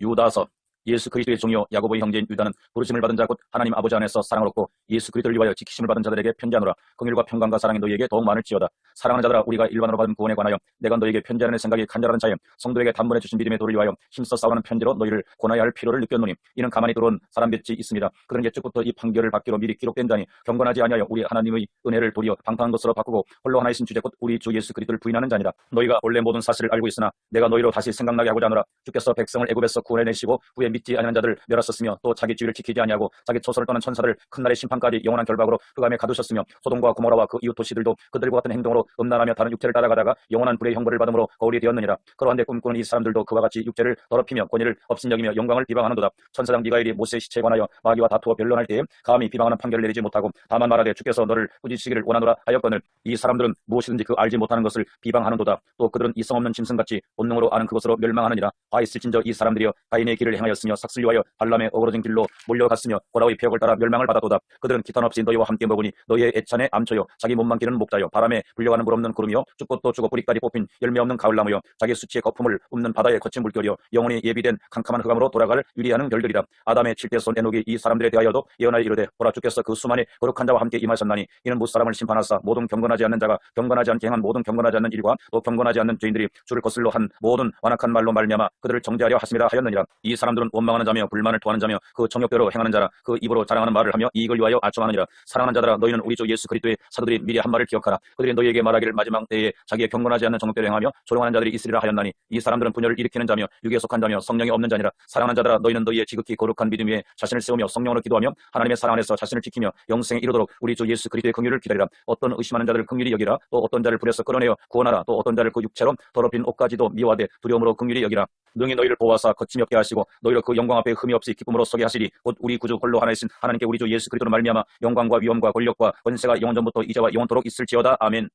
유다서 예수 그리스도의 종이요 야고보의 형제인 유다는 부르심을 받은 자 곧 하나님 아버지 안에서 사랑을 얻고 예수 그리스도를 위하여 지키심을 받은 자들에게 편지하노라. 긍휼과 평강과 사랑이 너희에게 더욱 많을지어다. 사랑하는 자들아 우리가 일반으로 받은 구원에 관하여 내가 너희에게 편지하는 생각이 간절한 차에 성도에게 단번에 주신 믿음의 도를 위하여 힘써 싸우는 편지로 너희를 권하여 할 필요를 느꼈노니 이는 가만히 들어온 사람 볕이 있습니다. 그런 옛적부터 이 판결을 받기로 미리 기록된 자니 경건하지 아니하여 우리 하나님의 은혜를 도리어 방탕한 것으로 바꾸고 홀로 하나이신 주제 곧 우리 주 예수 그리스도를 부인하는 자니라. 너희가 원래 모든 사실을 알고 있으나 내가 너희로 다시 생각나게 하고자 하노라. 주께서 백성을 애굽에서 구원해내시고 후에 믿지 아니하는 자들을 멸하셨으며 또 자기 지위를 지키지 아니하고 자기 초소를 떠는 천사들 큰 날의 심판까지 영원한 결박으로 흑암에 가두셨으며 소돔과 고모라와 그 이웃 도시들도 그들과 같은 행동으로 음란하며 다른 육체를 따라가다가 영원한 불의 형벌을 받음으로 거울이 되었느니라. 그러한데 꿈꾸는 이 사람들도 그와 같이 육체를 더럽히며 권위를 업신여기며 영광을 비방하는도다. 천사장 미가엘이 모세의 시체에 관하여 마귀와 다투어 변론할 때에 감히 비방하는 판결을 내리지 못하고 다만 말하되 주께서 너를 꾸짖으시기를 원하노라 하였거늘 이 사람들은 무엇이든지 그 알지 못하는 것을 비방하는도다. 또 그들은 이성 없는 짐승같이 본능으로 아는 그것으로 멸망하느니라. 화 있을진저 이 사람들이여 가인의 길을 행하 였으며 삭슬 위하여 발람의 어그러진 길로 몰려갔으며 고라의 폐역을 따라 멸망을 받아도다 그들은 기탄 없이 너희와 함께 먹으니 너희의 애찬에 암초요. 자기 몸만 기는 목자요. 바람에 불려가는 물 없는 구름이요. 죽고 또 죽어 뿌리까지 뽑힌 열매 없는 가을나무요. 자기 수치의 거품을 뿜는 바다의 거친 물결이요. 영원히 예비된 캄캄한 흑암으로 돌아갈 유리하는 별들이라. 아담의 칠대손 에녹이 이 사람들에 대하여도 예언하여 이르되 보라 주께서 그 수만의 거룩한 자와 함께 임하셨나니 이는 무사람을 심판하사 모든 경건하지 않는 자가 경건하지 않게 행한 모든 경건하지 않는 일과 또 경건하지 않는 죄인들이 주를 거슬러 한 모든 완악한 말로 말미암아 그들을 정죄하려 하심이라 하였느니라. 이 사람들은 원망하는 자며 불만을 토하는 자며 그 정욕대로 행하는 자라. 그 입으로 자랑하는 말을 하며 이익을 위하여 아첨하느니라. 사랑하는 자들아 너희는 우리 주 예수 그리스도의 사도들이 미리 한 말을 기억하라. 그들이 너희에게 말하기를 마지막 때에 자기의 경건하지 않는 정욕대로 행하며 조롱하는 자들이 있으리라 하였나니 이 사람들은 분열을 일으키는 자며 육에 속한 자며 성령이 없는 자니라. 사랑하는 자들아 너희는 너희의 지극히 거룩한 믿음 위에 자신을 세우며 성령으로 기도하며 하나님의 사랑 안에서 자신을 지키며 영생에 이르도록 우리 주 예수 그리스도의 긍휼을 기다리라. 어떤 의심하는 자들을 긍휼히 여기라. 또 어떤 자를 불에서 끌어내어 구원하라. 또 어떤 자를 그 육체로 더럽힌 옷까지도 미워하되 두려움으로 긍휼히 여기라. 능히 너희를 보호하사 거침이 없게 하시고 너희 를그 영광 앞에 흠이 없이 기쁨으로 서게 하시리. 곧 우리 구주 홀로 하나이신 하나님께 우리 주 예수 그리스도로 말미암아 영광과 위엄과 권력과 권세가 영원 전부터 이제와 영원토록 있을지어다. 아멘